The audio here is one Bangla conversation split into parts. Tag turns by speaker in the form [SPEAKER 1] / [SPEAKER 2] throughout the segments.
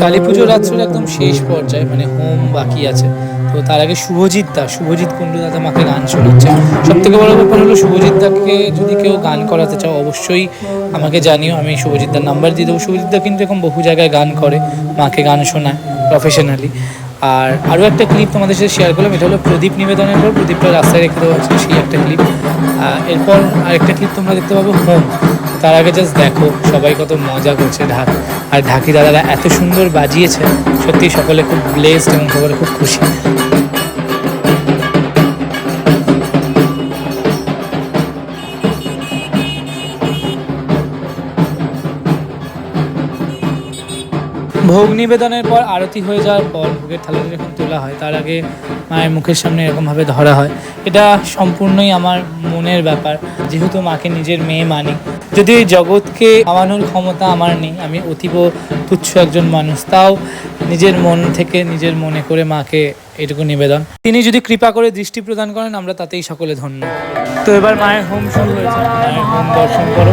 [SPEAKER 1] কালী পুজোর রাত্রির একদম শেষ পর্যায়ে মানে হোম বাকি আছে। তো তার আগে শুভজিৎ দা, শুভজিৎ কুণ্ডু দাদা মাকে গান শোনাচ্ছে। সব থেকে বড় ব্যাপার হলো শুভজিৎ দাকে যদি কেউ গান করাতে চাও, অবশ্যই আমাকে জানিও, আমি শুভজিৎ দার নাম্বার দিয়ে দেবো। শুভজিৎ দা কিন্তু এরকম বহু জায়গায় গান করে, মাকে গান শোনায় প্রফেশনালি আর আরও একটা ক্লিপ তোমাদের সাথে শেয়ার করলাম, এটা হলো প্রদীপ নিবেদনের পর, প্রদীপটা রাস্তায় রেখে দেওয়া হচ্ছে সেই একটা ক্লিপ এরপর আরেকটা ক্লিপ তোমরা দেখতে পাবো, হোম। তার আগে জাস্ট দেখো, সবাই কত মজা করছে ঢাক। আর ঢাকি দাদারা এত সুন্দর বাজিয়েছে সত্যি সকলে খুব ব্লেসড এবং সকলে খুব খুশি। ভোগ নিবেদনের পর আরতি হয়ে যাওয়ার পর ভোগের থালাটা যখন তোলা হয়, তার আগে মায়ের মুখের সামনে এরকমভাবে ধরা হয়। এটা সম্পূর্ণই আমার মনের ব্যাপার, যেহেতু মাকে নিজের মেয়ে মানি। যদি জগৎকে খাওয়ানোর ক্ষমতা আমার নেই, আমি অতীব তুচ্ছ একজন মানুষ, তাও নিজের মন থেকে নিজের মনে করে মাকে এটুকু নিবেদন। তিনি যদি কৃপা করে দৃষ্টি প্রদান করেন, আমরা তাতেই সকলে ধন্য। তো এবার মায়ের হোম শুরু হয়েছে মায়ের হোম দর্শন করো।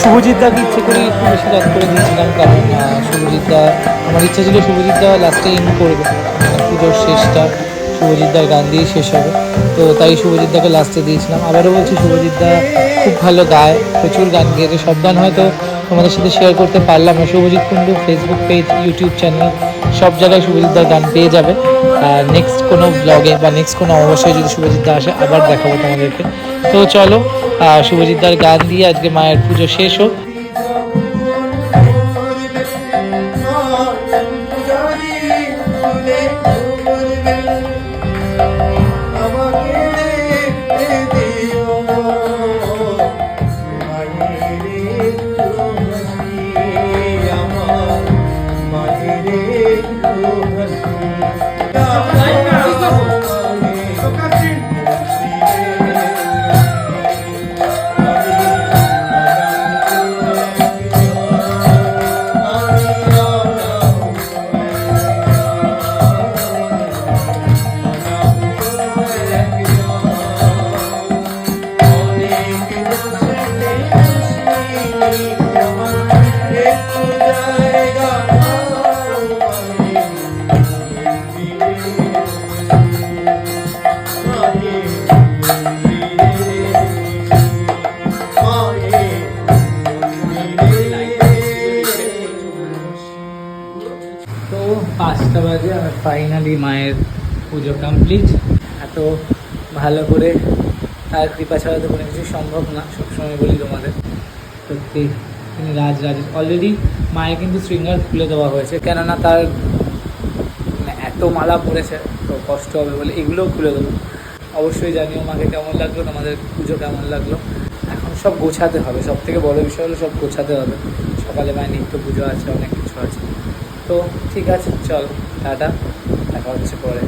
[SPEAKER 1] শুভজিৎ দাকে ইচ্ছে করে একটু বেশি রাত করে দিয়েছিলাম কারণ শুভজিৎ দা, আমার ইচ্ছা ছিল শুভজিৎ দা লাস্টে ইন করবে। পুজোর শেষটা শুভজিৎ দার গান দিয়ে শেষ হবে। তো তাই শুভজিৎ দাকে লাস্টে দিয়েছিলাম। আবারও বলছি, শুভজিৎ দা খুব ভালো গায়, প্রচুর গান গেয়েছে। সব গান হয়তো তোমাদের সাথে শেয়ার করতে পারলাম না। Subhajit Kundu Facebook page YouTube channel সব জায়গায় শুভজিৎ দার গান পেয়ে যাবে। আর নেক্সট কোনো ব্লগে বা নেক্সট কোনো অবশ্যই যদি শুভজিৎ দা আসে, আবার দেখাবো তোমাদেরকে। তো চলো আহ, শুভজিৎ দার গান দিয়ে আজকে মায়ের পুজো শেষ হোক। তো পাঁচটা বাজে আর ফাইনালি মায়ের পুজো কমপ্লিট এত ভালো করে তার কৃপা ছাড়া তো কোনো কিছু সম্ভব না, সবসময় বলি তোমাদের। সত্যি, তিনি রাজ রাজ অলরেডি মায়ের কিন্তু শৃঙ্গার খুলে দেওয়া হয়েছে, কেননা তার মানে এত মালা পড়েছে, তো কষ্ট হবে বলে এগুলোও খুলে দেবো। অবশ্যই জানিও মাকে কেমন লাগল, তোমাদের পুজো কেমন লাগল। এখন সব গোছাতে হবে সব থেকে বড় বিষয় হলো সব গোছাতে হবে। সকালে মায়ের নিত্য পুজো আছে, অনেক কিছু আছে। তো ঠিক আছে, চল, টাটা, দেখা হচ্ছে পরে।